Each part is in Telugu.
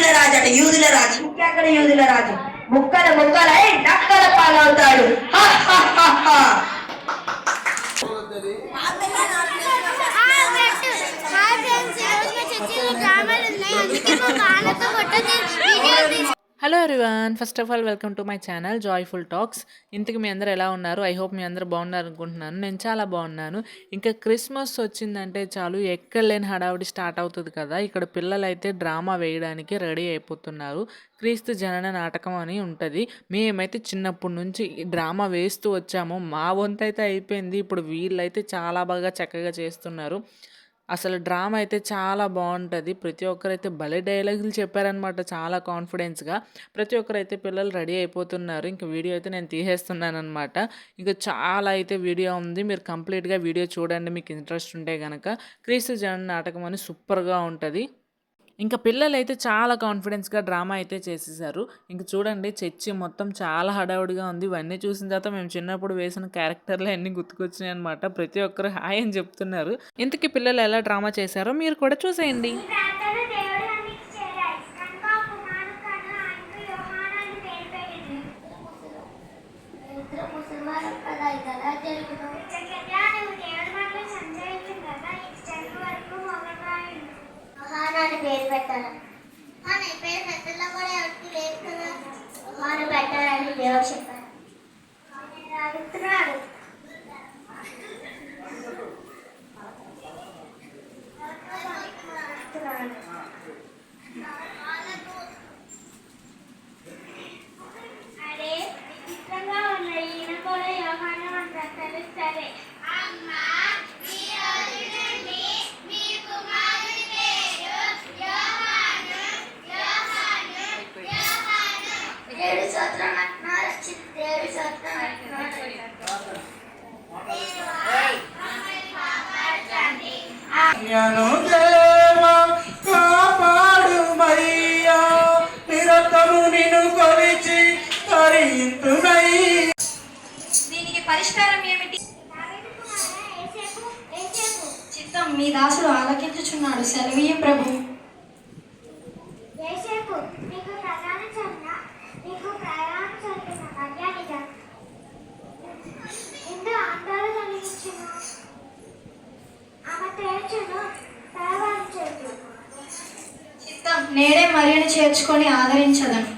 యూదుల రాజు అంటే యూదుల రాజు ఇంకెక్కడ యూదుల రాజు. ముక్కల ముక్కలై నక్కల పాలవుతాడు. డ్రామాలు ఉన్నాయి. అందుకే hello everyone first of all welcome to my channel joyful talks ఇంతకు మీ అందరూ ఎలా ఉన్నారు? ఐ హోప్ మీ అందరూ బాగున్నారు అనుకుంటున్నాను. నేను చాలా బాగున్నాను. ఇంకా క్రిస్మస్ వచ్చిందంటే చాలు ఎక్కడ లేని హడావుడి స్టార్ట్ అవుతుంది కదా. ఇక్కడ పిల్లలు అయితే డ్రామా వేయడానికి రెడీ అయిపోతున్నారు. క్రీస్తు జనన నాటకం అని ఉంటుంది. మేమైతే చిన్నప్పటి నుంచి డ్రామా వేస్తూ వచ్చాము. మా వంతైతే అయిపోయింది. ఇప్పుడు వీళ్ళైతే చాలా బాగా చక్కగా చేస్తున్నారు. అసలు డ్రామా అయితే చాలా బాగుంటుంది. ప్రతి ఒక్కరైతే భలే డైలాగులు చెప్పారనమాట చాలా కాన్ఫిడెన్స్గా. ప్రతి ఒక్కరైతే పిల్లలు రెడీ అయిపోతున్నారు. ఇంక వీడియో అయితే నేను తీసేస్తున్నాను అనమాట ఇంకా చాలా అయితే వీడియో ఉంది. మీరు కంప్లీట్గా వీడియో చూడండి. మీకు ఇంట్రెస్ట్ ఉంటే కనుక క్రీస్తు జన నాటకం అని సూపర్గా ఉంటుంది. ఇంకా పిల్లలు అయితే చాలా కాన్ఫిడెన్స్గా డ్రామా అయితే చేసేసారు. ఇంక చూడండి చర్చి మొత్తం చాలా హడావుడిగా ఉంది. ఇవన్నీ చూసిన తర్వాత మేము చిన్నప్పుడు వేసిన క్యారెక్టర్లు అన్నీ గుర్తుకొచ్చినాయి అనమాట ప్రతి ఒక్కరు హాయ్ అని చెప్తున్నారు. ఇంతకీ పిల్లలు ఎలా డ్రామా చేశారో మీరు కూడా చూసేయండి. అందించాడు కనుక అని పేరు పెట్టాను. కానీ పేరు పెద్దల్లో కూడా ఎవరికి లేదు కదా. యోహాను పెట్టాలని దేవుడు చెప్పాడు అడుగుతున్నాడు దేవుడి స్తోత్రం దేవుడి స్తోత్రం అంటున్నారు జ్ఞాను దేవా కాపాడుమయ్యా నిరతము నిన్ను కొలిచి తరింతునై దీనికి పరిష్కారం ఏమిటి? చిత్తం మీ దాసుడు ఆలకించుచున్నాడు సెలవీయ ప్రభు. నేడే మరియను చేర్చుకొని ఆదరించదను.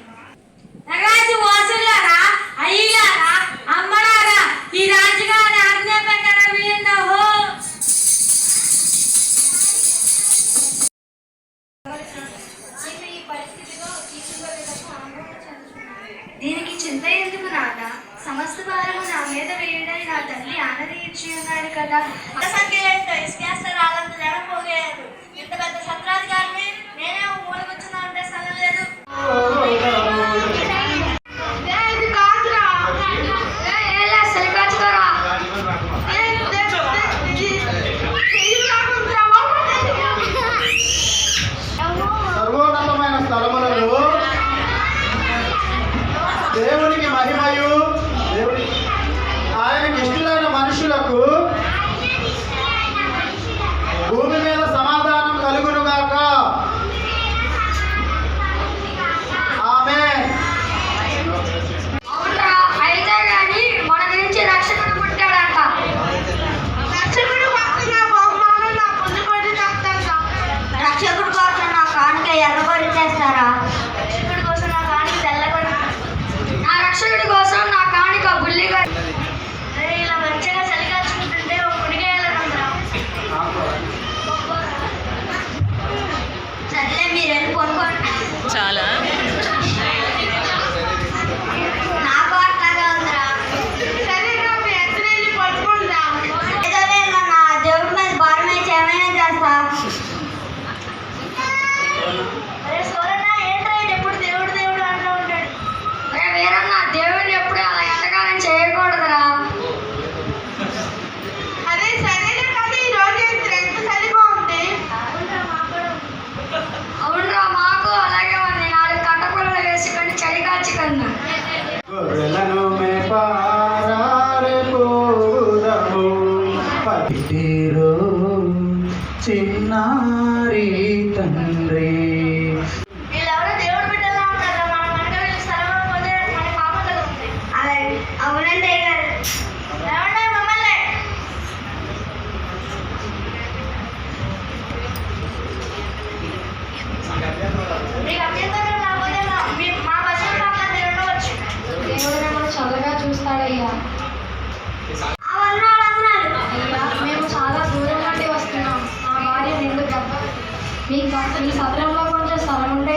నగరాజు వాసులారా అయ్యారా అమ్మలారా ఈ రాజుగారి ఆజ్ఞ ప్రకారం విన్నహో దీనికి చింత ఎందుకు నాన్న? సమస్త భారము నా మీద వేయుడని నా తల్లి ఆనది ఇచ్చి ఉన్నాడు కదా. సంఖ్య ఏంటో ఇసుకేస్తే రాళ్ళంత జనం పోగేయారు ఇంత పెద్ద సత్రాధికారిని 试试 మీకు మీ సత్రంలో కొంచెం స్థలం ఉంటే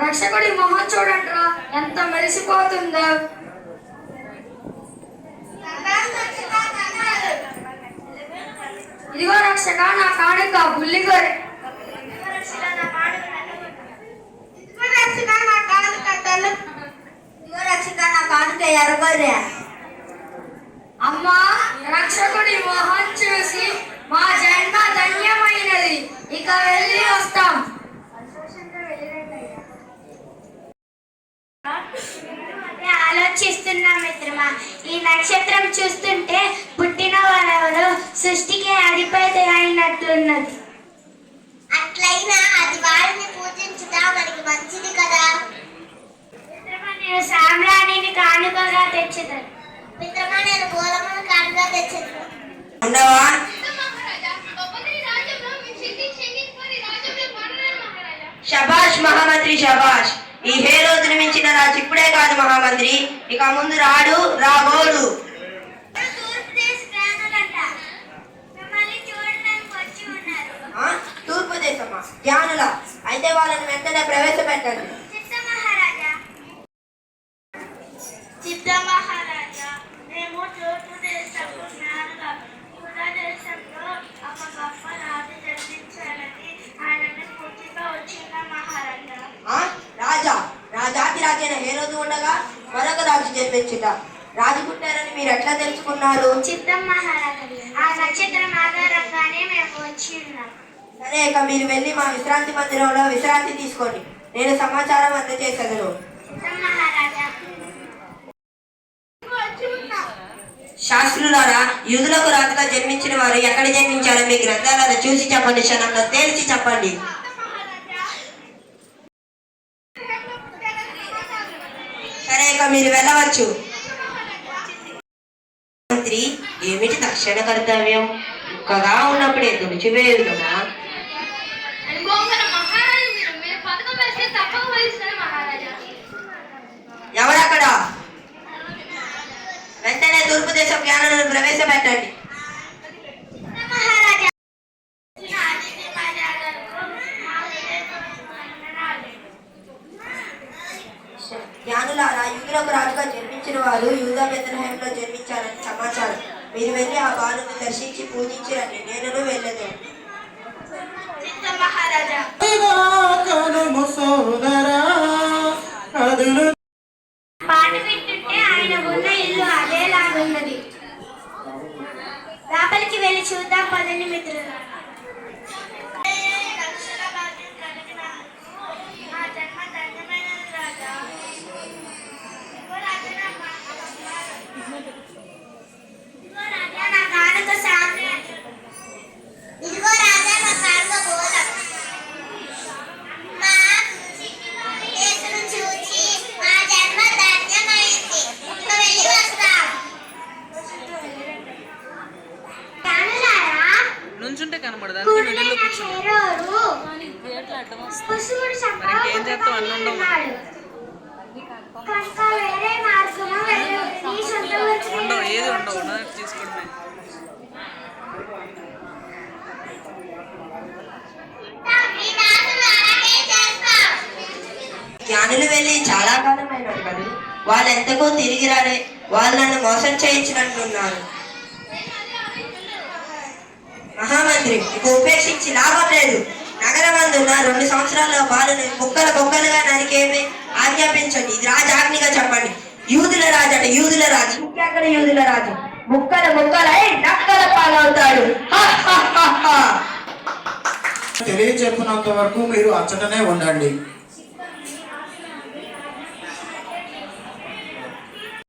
రక్షకుడి మొహం చూడండిరా ఎంత మెరిసిపోతుందో. ఇదిగో రక్షక నా కానుక బుల్లిగొర్రె. ఎర్రగొర్రె రక్షకుడి మొహం చూసి మా జన్మ ధన్యమైనది ఇక వెళ్ళి వస్తాం. ఆలోచిస్తున్నా మిత్రమా ఈ నక్షత్రం చూస్తుంటే పుట్టిన వారెవరు సృష్టికి అధిపతి అయినట్లున్నది అట్లయినా అది వారిని పూజించుట మనకి మంచిది కదా. మిత్రమా నేను సామ్రాణిని కానుకగా తెచ్చుతాను మిత్రమా నేను గోళమును కానుకగా తెచ్చుతాను షబాష్ మహామంత్రి షబాష్. ఈ హే రోజును మించిన నా ఇప్పుడే కాదు మహామంత్రి. ఇక ముందు రాడు రాబోడు. తూర్పు తూర్పు దేశమా? జ్ఞానుల అయితే వాళ్ళని వెంటనే ప్రవేశపెట్టండి చిత్త మహారాజా చిత్త మహారాజా మేము తూర్పు దేశపు జ్ఞానులం యూదా దేశంలో ఒక గొప్ప రాజు జన్మించాలని ఆయనను పూర్తిగా వచ్చిన మహారాజా ఆ? రాజా రాజాతి రాజైన హే రోజు ఉండగా మరొక రాజు జన్మించుట రాజు పుట్టారని మీరు ఎట్లా తెలుసుకున్నారు? చిత్తం మహారాజా. ఆ నక్షత్రం ఆధారంగానే మేము వచ్చి ఉన్నాం. సరే ఇక మీరు వెళ్ళి మా విశ్రాంతి మందిరంలో విశ్రాంతి తీసుకోండి. నేను సమాచారం అందజేసగలను. శాస్త్రులారా యూదులకు రాజుగా జన్మించిన వారు ఎక్కడ జన్మించారో మీ గ్రంథాలను చూసి చెప్పండి క్షణంలో తేల్చి చెప్పండి సరే ఇక మీరు వెళ్ళవచ్చు. మంత్రి ఏమిటి తక్షణ కర్తవ్యం? కుక్కగా ఉన్నప్పుడే తుడిచివేయుదమా? ఎవరక్కడ? వెంటనే తూర్పు దేశం జ్ఞానాలను ప్రవేశపెట్టండి మహారాజా జ్ఞానులారా యూదులకు రాజుగా జన్మించిన వారు యూదా బెత్లహేంలో జన్మించారని సమాచారం మీరు వెళ్ళి ఆ బాలుని దర్శించి పూజించిరండి నేను వెళ్ళదు మహారాజా పాట వింటుంటే ఆయన ఉన్న ఇల్లు అదేలాగున్నది. లోపలికి వెళ్ళి చూద్దాం పదండి మిత్రులు ఇదిగో రాజా నా కానుక గోళం మా యేసును చూచి మా జన్మ ధన్యమైంది ఇక వెళ్ళి వస్తాం జ్ఞానులారా, నుంచుంటే కనబడదు అందుకే మిడిల్లో కురుడైన కూర్చున్నాను హేరోదు కుసుముడు మరి ఇంకేం చేస్తాం? అన్నీ ఉండవు. సంపాదించుకున్నాడు. కనుక వేరే మార్గము వెళ్ళు. నీ సొంత ఊరికి ఉండవు ఏది ఉండవు వెళ్ళవచ్చు. ఉన్నది తీసుకోవడమే జ్ఞానులు వెళ్ళి చాలా కాలమైనది కదా వాళ్ళు ఎంతకో తిరిగి రారే వాళ్ళు నన్ను మోసం చేయించినట్టున్నారు. మహామంత్రి ఇక ఉపేక్షించి లాభం లేదు. నగరమందున్న రెండు సంవత్సరాల బాలుని ముక్కల బొక్కలుగా నరికేమి ఆజ్ఞాపించండి. ఇది రాజాజ్ఞగా చెప్పండి. యూదుల రాజు అంటే యూదుల రాజు. ఇంకెక్కడ యూదుల రాజు. ముక్కల ముక్కలై నక్కల పాలవుతాడు. హా, వరకు మీరు అచ్చటనే ఉండండి.